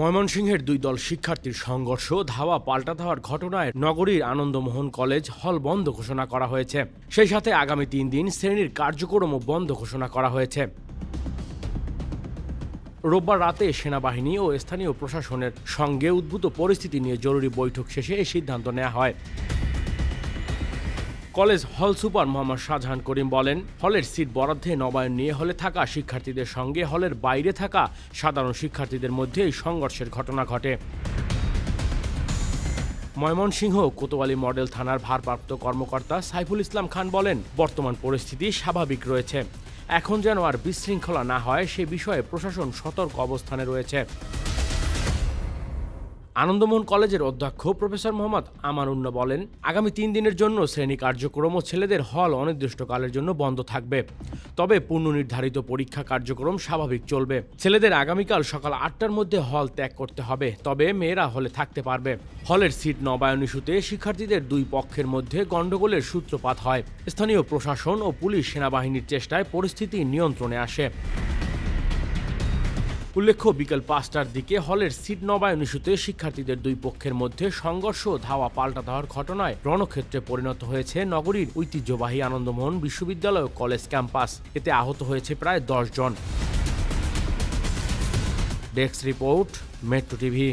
ময়মনসিংহের দুই দল শিক্ষার্থীর সংঘর্ষ, ধাওয়া পাল্টা ধাওয়ার ঘটনায় নগরীর আনন্দমোহন কলেজ হল বন্ধ ঘোষণা করা হয়েছে। সেই সাথে আগামী তিন দিন শ্রেণির কার্যক্রমও বন্ধ ঘোষণা করা হয়েছে। রোববার রাতে সেনাবাহিনী ও স্থানীয় প্রশাসনের সঙ্গে উদ্ভূত পরিস্থিতি নিয়ে জরুরি বৈঠক শেষে এই সিদ্ধান্ত নেওয়া হয়। কলেজ হল সুপার মোহাম্মদ শাহজাহান করিম বলেন, হলের সিট বরাদ্দে নবায়ন নিয়ে হলে থাকা শিক্ষার্থীদের সঙ্গে হলের বাইরে থাকা সাধারণ শিক্ষার্থীদের মধ্যে এই সংঘর্ষের ঘটনা ঘটে। ময়মনসিংহ কোতোয়ালি মডেল থানার ভারপ্রাপ্ত কর্মকর্তা সাইফুল ইসলাম খান বলেন, বর্তমান পরিস্থিতি স্বাভাবিক রয়েছে। এখন যেন আর বিশৃঙ্খলা না হয়, সে বিষয়ে প্রশাসন সতর্ক অবস্থানে রয়েছে। আনন্দমোহন কলেজের অধ্যক্ষ প্রফেসর মোহাম্মদ আমানুন্ন বলেন, আগামী তিন দিনের জন্য শ্রেণি কার্যক্রম ও ছেলেদের হল অনির্দিষ্টকালের জন্য বন্ধ থাকবে। তবে পূর্ণ নির্ধারিত পরীক্ষা কার্যক্রম স্বাভাবিক চলবে। ছেলেদের আগামীকাল সকাল আটটার মধ্যে হল ত্যাগ করতে হবে, তবে মেয়েরা হলে থাকতে পারবে। হলের সিট নবায়ন ইস্যুতে শিক্ষার্থীদের দুই পক্ষের মধ্যে গণ্ডগোলের সূত্রপাত হয়। স্থানীয় প্রশাসন ও পুলিশ সেনাবাহিনীর চেষ্টায় পরিস্থিতি নিয়ন্ত্রণে আসে। উল্লেখ্য, বিকেল পাঁচটার দিকে হলের সিট নবায়ন ইস্যুতে শিক্ষার্থীদের দুই পক্ষের মধ্যে সংঘর্ষ ধাওয়া পাল্টা দেওয়ার ঘটনায় রণক্ষেত্রে পরিণত হয়েছে নগরীর ঐতিহ্যবাহী আনন্দমোহন বিশ্ববিদ্যালয় ও কলেজ ক্যাম্পাস। এতে আহত হয়েছে প্রায় দশ জন। Desk report, metro TV.